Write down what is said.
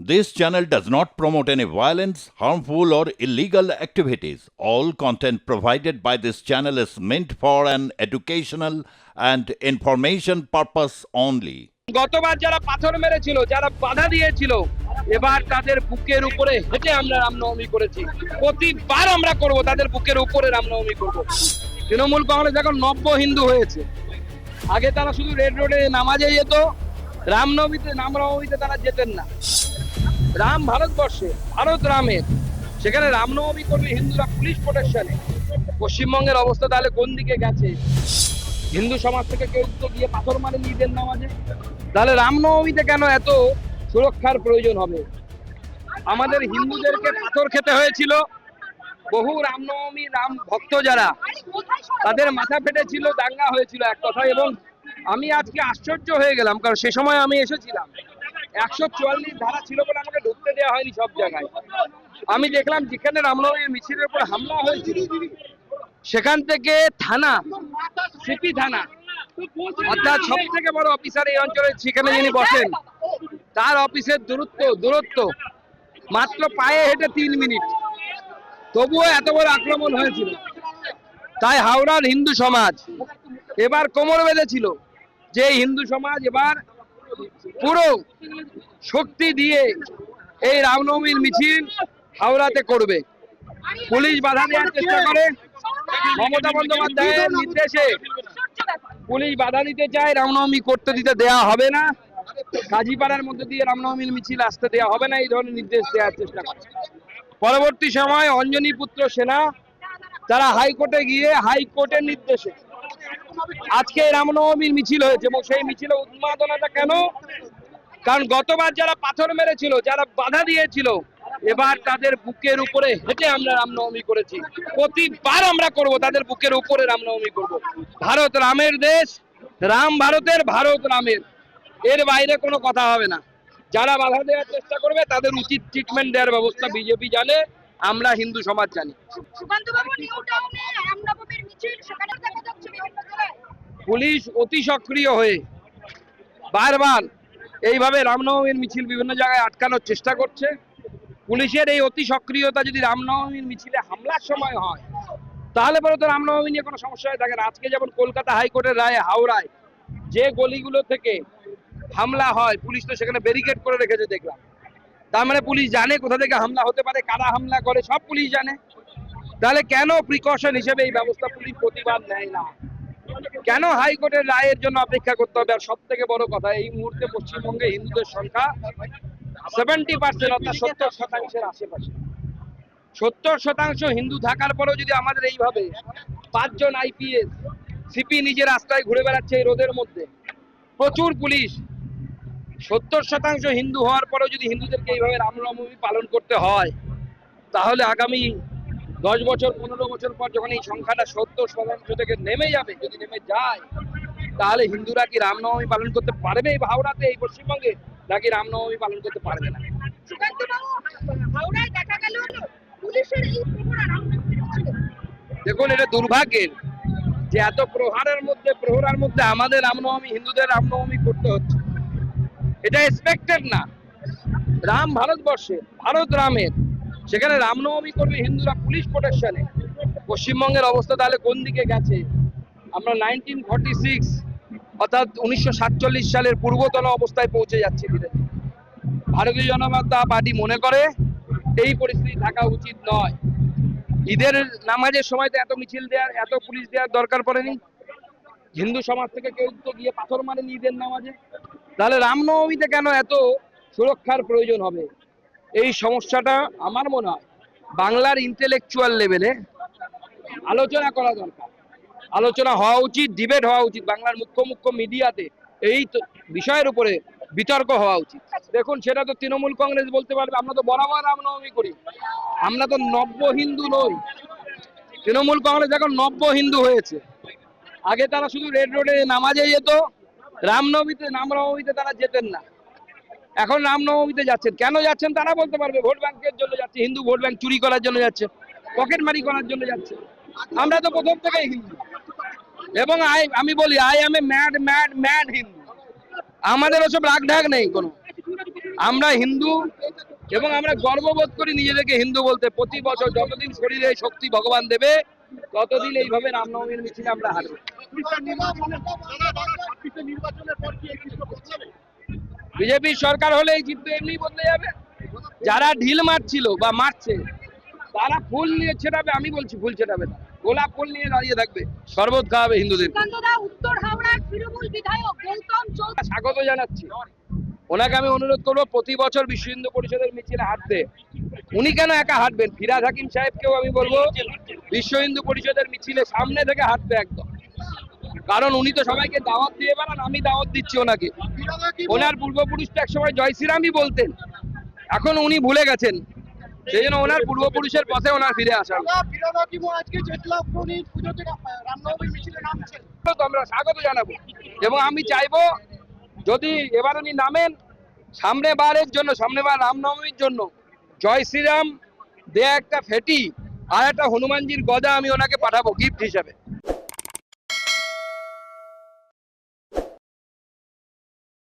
This channel does not promote any violence, harmful, or illegal activities. All content provided by this channel is meant for an educational and information purpose only. গতবার যারা পাথর মেরেছিল যারা বাধা দিয়েছিল এবার তাদের বুকের উপরে হেঁটে আমরা রামনবমী করেছি প্রতিবার আমরা করব তাদের বুকের উপরে রামনবমী করব তৃণমূল কংগ্রেস এখন নব্য হিন্দু হয়েছে আগে তারা শুধু রেড রোডে নামাজে যেত রামনবমীতে রামনবমীতে তারা যেতেন না রাম ভারতবর্ষে, ভারত রামের। সেখানে রামনবমী করবে হিন্দুরা পুলিশ প্রোটেকশনে পশ্চিমবঙ্গের অবস্থা তাহলে কোন দিকে গেছে? হিন্দু সমাজ থেকে কেউ তো গিয়ে পাথর মারে ঈদের নামাজে। তাহলে রামনবমীতে কেন এত সুরক্ষার প্রয়োজন হবে? আমাদের হিন্দুদেরকে পাথর খেতে হয়েছিল। বহু রামনবমী রাম ভক্ত যারা, তাদের মাথা ফেটেছিল দাঙ্গা হয়েছিল এক কথা এবং আমি আজকে আশ্চর্য হয়ে গেলাম, কারণ সে সময় আমি এসেছিলাম। একশো চুয়াল্লিশ ধারা ছিল বলে আমাকে ঢুকতে দেওয়া হয়নি সব জায়গায়। আমি দেখলাম যেখানে রামনবমীর মিছিলের উপর হামলা হয়েছিল, সেখান থেকে থানা সিপি থানা, অর্থাৎ সব থেকে বড় অফিসার এই অঞ্চলে সেখানে যিনি বসেন, তার অফিসের দূরত্ব দূরত্ব মাত্র পায়ে হেঁটে তিন মিনিট। তবুও এত বড় আক্রমণ হয়েছিল। তাই হাওড়ার হিন্দু সমাজ এবার কোমর বেঁধেছিল যে হিন্দু সমাজ এবার পুরো শক্তি দিয়ে এই রামনবমীর মিছিল হাওড়াতে করবে। পুলিশ বাধা দেওয়ার চেষ্টা করে। মমতা বন্দ্যোপাধ্যায়ের নির্দেশে পুলিশ বাধা দিতে চায়, রামনবমী করতে দিতে দেয়া হবে না। কাজীপাড়ার মধ্যে দিয়ে রামনবমীর মিছিল আসতে দেওয়া হবে না, এই ধরনের নির্দেশ দেওয়ার চেষ্টা করে। পরবর্তী সময় অঞ্জনী পুত্র সেনা, তারা হাইকোর্টে গিয়ে হাইকোর্টের নির্দেশে আজকে রামনবমীর মিছিল হয়েছে এবং সেই মিছিলে উন্মাদনাটা কেন? কারণ গতবার যারা পাথর মেরেছিল, যারা বাধা দিয়েছিল, এবার তাদের বুকের উপরে হেঁটে আমরা রামনবমী করেছি। প্রতিবার আমরা করব, তাদের বুকের উপরে রামনবমী করব। ভারত রামের দেশ, রাম ভারতের, ভারত রামের। এর বাইরে কোনো কথা হবে না। যারা বাধা দেওয়ার চেষ্টা করবে, তাদের উচিত ট্রিটমেন্ট দেওয়ার ব্যবস্থা বিজেপি জানে। আমরা হিন্দু সমাজ জানি। পুলিশ অতি সক্রিয় হয়ে বারবার এইভাবে রামনবমীর মিছিল বিভিন্ন জায়গায় আটকানোর চেষ্টা করছে। পুলিশের এই অতি সক্রিয়তা যদি রামনবমীর মিছিলে হামলার সময় হয় তাহলে পরে তো রামনবমী নিয়ে কোনো সমস্যা হয়ে থাকে না। আজকে যেমন কলকাতা হাইকোর্টের রায়ে হাওড়ায় যে গলিগুলো থেকে হামলা হয় পুলিশ তো সেখানে ব্যারিকেড করে রেখেছে দেখলাম। তার মানে পুলিশ জানে কোথা থেকে হামলা হতে পারে, কারা হামলা করে, সব পুলিশ জানে। তাহলে কেন প্রিকশন হিসেবে এই ব্যবস্থা পুলিশ প্রতিবাদ নেয় না? কেন হাইকোর্টের রায়ের জন্য অপেক্ষা করতে হবে? আর সব থেকে বড় কথা, এই মুহূর্তে পশ্চিমবঙ্গে হিন্দুদের সংখ্যা সেভেন্টি পার্সেন্ট অর্থাৎ সত্তর শতাংশের আশেপাশে। সত্তর শতাংশ হিন্দু থাকার পরেও যদি আমাদের এইভাবে পাঁচজন আইপিএস, সিপি নিজের রাস্তায় ঘুরে বেড়াচ্ছে এই রোদের মধ্যে, প্রচুর পুলিশ সত্তর শতাংশ হিন্দু হওয়ার পরেও যদি হিন্দুদেরকে এইভাবে রামনবমী পালন করতে হয় তাহলে আগামী দশ বছর পনেরো বছর পর যখন এই সংখ্যাটা সত্তর শতাংশ থেকে নেমে যাবে যদি নেমে যায় তাহলে হিন্দুরা কি রামনবমী পালন করতে পারবে এই হাওড়াতে এই পশ্চিমবঙ্গে? নাকি রামনবমী পালন করতে পারবে না? দেখুন এটা দুর্ভাগ্যের যে এত প্রহারের মধ্যে প্রহরার মধ্যে আমাদের রামনবমী হিন্দুদের রামনবমী করতে হচ্ছে। এটা এক্সপেক্টেড না। রাম ভারতবর্ষে, ভারত রামের। সেখানে রামনবমী করবে হিন্দুরা পুলিশ প্রোটেকশনে পশ্চিমবঙ্গের অবস্থা তাহলে কোন দিকে গেছে? আমরা নাইনটিন ফর্টি সিক্স অর্থাৎ উনিশশো সাতচল্লিশ সালের পূর্বতন অবস্থায় পৌঁছে যাচ্ছি ধীরে। ভারতীয় জনতা পার্টি মনে করে, এই পরিস্থিতি থাকা উচিত নয়। ঈদের নামাজের সময় তো এত মিছিল দেওয়ার এত পুলিশ দেওয়ার দরকার পড়েনি? হিন্দু সমাজ থেকে কেউ তো গিয়ে পাথর মারেনি ঈদের নামাজে? তাহলে রামনবমীতে কেন এত সুরক্ষার প্রয়োজন হবে? এই সমস্যাটা আমার মনে হয় বাংলার ইন্টেলেকচুয়াল লেভেলে আলোচনা করা দরকার। আলোচনা হওয়া উচিত ডিবেট হওয়া উচিত, বাংলার মুখ্য মুখ্য মিডিয়াতে এই বিষয়ের উপরে বিতর্ক হওয়া উচিত। দেখুন, সেটা তো তৃণমূল কংগ্রেস বলতে পারবে, আমরা তো বরাবর রামনবমী করি। আমরা তো নব্য হিন্দু নই। তৃণমূল কংগ্রেস এখন নব্য হিন্দু হয়েছে। আগে তারা শুধু রেড রোডে নামাজে যেত রামনবমীতে রামনবমীতে তারা যেতেন না। এখন রামনবমীতে যাচ্ছেন। কেন যাচ্ছেন তারা বলতে পারবে, ভোট ব্যাংকের জন্য যাচ্ছে, হিন্দু ভোট ব্যাংক চুরি করার জন্য যাচ্ছে, পকেট মারি করার জন্য যাচ্ছে। আমরা তো প্রথম থেকেই হিন্দু। এবং আই, আমি বলি, I am a mad mad mad Hindu. আমাদের ওসব রাগ ঢাক নেই কোনো। আমরা হিন্দু এবং আমরা গর্ববোধ করি নিজেদেরকে হিন্দু বলতে। প্রতি বছর যতদিন শরীরে শক্তি ভগবান দেবে ততদিন এইভাবে রামনবমীর মিছিলে আমরা হাঁটবো? বিজেপির সরকার হলে এই চিত্র এমনি বদলে যাবে? যারা ঢিল মারছিল বা মারছে তারা ফুল নিয়ে ছেটাবে আমি বলছি ফুল ছেটাবে না। গোলাপ ফুল নিয়ে দাঁড়িয়ে থাকবে শরবত খাওয়াবে হিন্দুদের। স্বাগত জানাচ্ছি। ওনাকে আমি অনুরোধ করব প্রতি বছর বিশ্ব হিন্দু পরিষদের মিছিলে হাঁটতে। উনি কেন একা হাঁটবেন? ফিরাজ হাকিম সাহেবকেও আমি বলব, বিশ্ব হিন্দু পরিষদের মিছিলে সামনে থেকে হাঁটবে একদম। কারণ উনি তো সবাইকে দাওয়াত দিয়ে বেড়ান, আমি দাওয়াত দিচ্ছি ওনাকে। ওনার পূর্বপুরুষ তো একসময় জয় শ্রীরামই বলতেন। এখন উনি ভুলে গেছেন। সেই জন্য ওনার পূর্বপুরুষের পথে ওনার ফিরে আসা। তো আমরা, স্বাগত জানাব। এবং আমি চাইব, যদি এবার উনি নামেন, সামনে বারের জন্য, সামনে বার রামনবমীর জন্য জয় শ্রীরাম দেয়া একটা ফেটি আর একটা হনুমানজির গদা আমি ওনাকে পাঠাবো গিফট হিসাবে।